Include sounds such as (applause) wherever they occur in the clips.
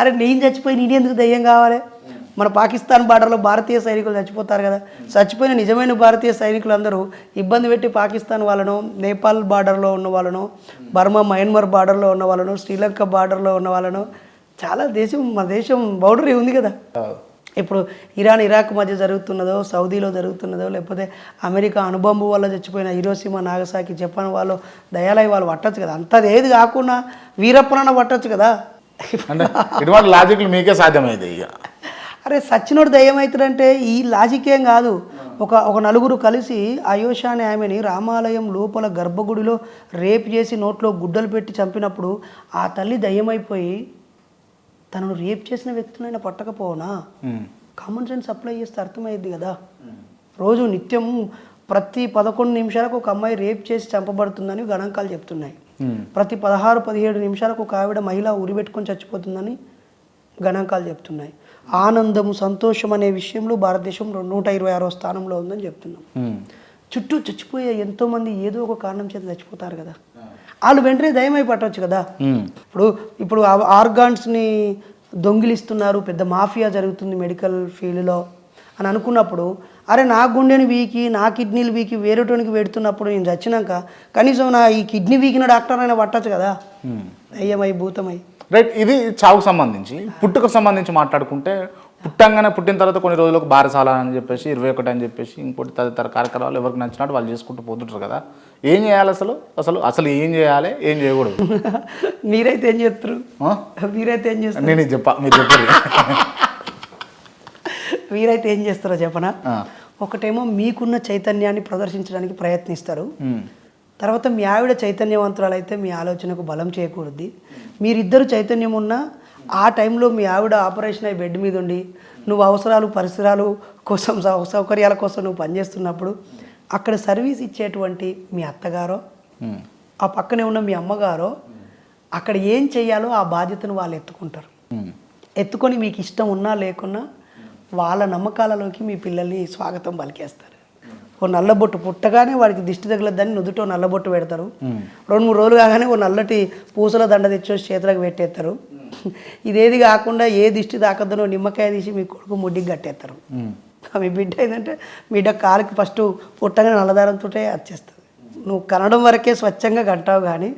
అరే నేను చచ్చిపోయి నేను ఎందుకు దయ్యం కావాలి? మన పాకిస్తాన్ బార్డర్లో భారతీయ సైనికులు చచ్చిపోతారు కదా. చచ్చిపోయిన నిజమైన భారతీయ సైనికులందరూ ఇబ్బంది పెట్టి పాకిస్తాన్ వాళ్ళను నేపాల్ బార్డర్లో ఉన్న వాళ్ళను బర్మా మయన్మార్ బార్డర్లో ఉన్న వాళ్ళను శ్రీలంక బార్డర్లో ఉన్న వాళ్ళను చాలా దేశం మన దేశం బౌండరీ ఉంది కదా. ఇప్పుడు ఇరాన్ ఇరాక్ మధ్య జరుగుతున్నదో సౌదీలో జరుగుతున్నదో లేకపోతే అమెరికా అనుబంబు వల్ల చచ్చిపోయిన హీరోసీమా నాగసాకి జపాన్ వాళ్ళు దయాలయ వాళ్ళు పట్టచ్చు కదా. అంతది ఏది కాకుండా వీరప్పనన్న పట్టచ్చు కదా. అంటే ఇటువంటి లాజిక్లు మీకే సాధ్యమైంది ఇక అరే సచ్చినోడు దయ్యం అవుతాడంటే ఈ లాజిక్ ఏం కాదు ఒక ఒక నలుగురు కలిసి అయోష అనే ఆమెని రామాలయం లోపల గర్భగుడిలో రేప్ చేసి నోట్లో గుడ్డలు పెట్టి చంపినప్పుడు ఆ తల్లి దయ్యమైపోయి తనను రేప్ చేసిన వ్యక్తులైనా పట్టకపోవనా ఉమ్. కామన్ సెన్స్ అప్లై చేస్తే అర్థమైంది కదా రోజు నిత్యం ప్రతి పదకొండు నిమిషాలకు ఒక అమ్మాయి రేప్ చేసి చంపబడుతుందని గణాంకాలు చెప్తున్నాయి. ప్రతి పదహారు పదిహేడు నిమిషాలకు ఒక ఆవిడ మహిళ ఉరిపెట్టుకొని చచ్చిపోతుందని గణాంకాలు చెప్తున్నాయి. ఆనందము సంతోషం అనే విషయంలో భారతదేశం రెండు- నూట ఇరవై ఆరో స్థానంలో ఉందని చెప్తున్నాం. ఉమ్. చుట్టూ చచ్చిపోయే ఎంతోమంది ఏదో ఒక కారణం చేత చచ్చిపోతారు కదా. వాళ్ళు వెంటనే దయమై పట్టవచ్చు కదా. ఇప్పుడు ఇప్పుడు ఆర్గాన్స్ని దొంగిలిస్తున్నారు పెద్ద మాఫియా జరుగుతుంది మెడికల్ ఫీల్డ్లో అని అనుకున్నప్పుడు అరే నా గుండెని వీకి నా కిడ్నీలు వీకి వేరేటోనికి పెడుతున్నప్పుడు నేను చచ్చినాక కనీసం నా ఈ కిడ్నీ వీకిన డాక్టర్ అయినా పట్టచ్చు కదా. అయ్యమై భూతమై. రైట్ ఇది చావుకు సంబంధించి. పుట్టుకు సంబంధించి మాట్లాడుకుంటే పుట్టంగానే పుట్టిన తర్వాత కొన్ని రోజులకు బారసాల అని చెప్పేసి ఇరవై ఒకటి అని చెప్పేసి ఇంకోటి తదితర కార్యక్రమాలు ఎవరికి నచ్చినట్టు వాళ్ళు చేసుకుంటూ పోతుంటారు కదా. ఏం చేయాలి అసలు? అసలు అసలు ఏం చేయాలి? ఏం చేయకూడదు? (laughs) మీరైతే ఏం చేస్తారు? మీరైతే ఏం చేస్తారు? నేను చెప్పా మీరు చెప్పారు (laughs) మీరైతే ఏం చేస్తారో చెప్పనా. ఒకటేమో మీకున్న చైతన్యాన్ని ప్రదర్శించడానికి ప్రయత్నిస్తారు. తర్వాత మీ ఆవిడ చైతన్యవంతురాలు అయితే మీ ఆలోచనకు బలం చేకూరుద్ది మీరిద్దరు చైతన్యం ఉన్నా ఆ టైంలో మీ ఆవిడ ఆపరేషన్ అయి బెడ్ మీద ఉండి నువ్వు అవసరాలు పరిసరాలు కోసం సౌకర్యాల కోసం నువ్వు పనిచేస్తున్నప్పుడు అక్కడ సర్వీస్ ఇచ్చేటువంటి మీ అత్తగారో. ఆ పక్కనే ఉన్న మీ అమ్మగారో అక్కడ ఏం చేయాలో ఆ బాధ్యతను వాళ్ళు ఎత్తుకుంటారు. ఎత్తుకొని మీకు ఇష్టం ఉన్నా లేకున్నా వాళ్ళ నమ్మకాలలోకి మీ పిల్లల్ని స్వాగతం పలికేస్తారు. ఓ నల్లబొట్టు పుట్టగానే వాడికి దిష్టి తగలద్దని నుదుటో నల్లబొట్టు పెడతారు. రెండు మూడు రోజులు కాగానే ఓ నల్లటి పూసల దండ తెచ్చి చేతులకు పెట్టేస్తారు. ఇదేది కాకుండా ఏ దిష్టి తాకద్దనో నిమ్మకాయ తీసి మీ కొడుకు ముడ్డికి కట్టేస్తారు. మీ బిడ్డ ఏంటంటే మీ బిడ్డ కాలుకి ఫస్ట్ పుట్టగానే నల్లదారంతో వచ్చేస్తుంది నువ్వు కనడం వరకే స్వచ్ఛంగా కట్టావు కానీ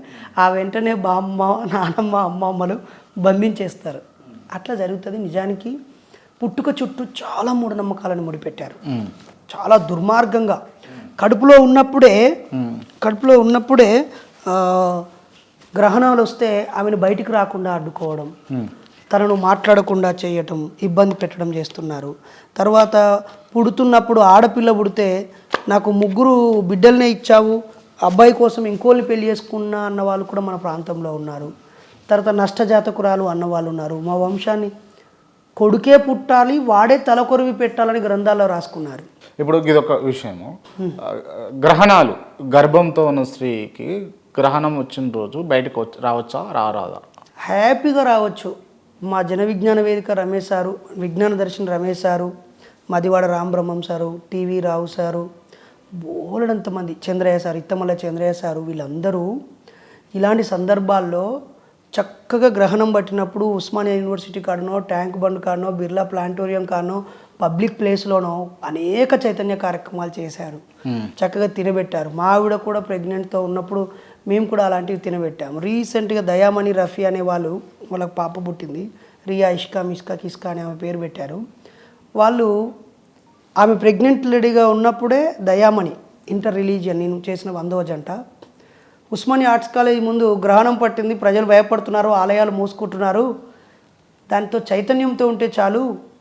ఆ వెంటనే బామ్మ నానమ్మ అమ్మమ్మలు బంధించేస్తారు. అట్లా జరుగుతుంది నిజానికి. పుట్టుక చుట్టూ చాలా మూఢనమ్మకాలను ముడిపెట్టారు. చాలా దుర్మార్గంగా. కడుపులో ఉన్నప్పుడే కడుపులో ఉన్నప్పుడే గ్రహణాలు వస్తే ఆమెను బయటికి రాకుండా అడ్డుకోవడం. తనను మాట్లాడకుండా చేయటం ఇబ్బంది పెట్టడం చేస్తున్నారు. తర్వాత పుడుతున్నప్పుడు ఆడపిల్ల పుడితే నాకు ముగ్గురు బిడ్డలనే ఇచ్చావు అబ్బాయి కోసం ఇంకోళ్ళని పెళ్ళి చేసుకున్నా అన్న వాళ్ళు కూడా మన ప్రాంతంలో ఉన్నారు. తర్వాత నష్టజాతకురాలు అన్న వాళ్ళు ఉన్నారు. మా వంశాన్ని కొడుకే పుట్టాలి వాడే తలకొరివి పెట్టాలని గ్రంథాల్లో రాసుకున్నారు. ఇప్పుడు ఇదొక విషయము. ఆ, గ్రహణాలు గర్భంతో ఉన్న స్త్రీకి గ్రహణం వచ్చిన రోజు బయటకు వచ్చి రావచ్చా రారాదా? హ్యాపీగా రావచ్చు. మా జన విజ్ఞాన వేదిక Ramesh sir Vignana Darshan Ramesh sir Madivada Ramabrahmam sir TV Rao sir బోలెడంత మంది చంద్రయ్య సారు ఇత్తమల్ల చంద్రయ్య సారు వీళ్ళందరూ ఇలాంటి సందర్భాల్లో చక్కగా గ్రహణం పట్టినప్పుడు ఉస్మానియా యూనివర్సిటీ కాడనో ట్యాంక్ బండ్ కాడనో బిర్లా ప్లాంటోరియం కాడనో పబ్లిక్ ప్లేస్లోనో అనేక చైతన్య కార్యక్రమాలు చేశారు. చక్కగా తినబెట్టారు. మా ఆవిడ కూడా ప్రెగ్నెంట్తో ఉన్నప్పుడు మేము కూడా అలాంటివి తినబెట్టాము. రీసెంట్గా దయామణి రఫీ అనే వాళ్ళు వాళ్ళకి పాప పుట్టింది. రియా ఇష్కా మిష్కా కిస్కా అనే ఆమె పేరు పెట్టారు. వాళ్ళు ఆమె ప్రెగ్నెంట్ లేడీగా ఉన్నప్పుడే దయామణి ఇంటర్ రిలీజియన్ నేను చేసిన వందవ జంట. ఉస్మానియా ఆర్ట్స్ కాలేజ్ ముందు గ్రహణం పట్టింది. ప్రజలు భయపడుతున్నారు ఆలయాలు మూసుకుంటున్నారు. దాంతో చైతన్యంతో ఉంటే చాలు.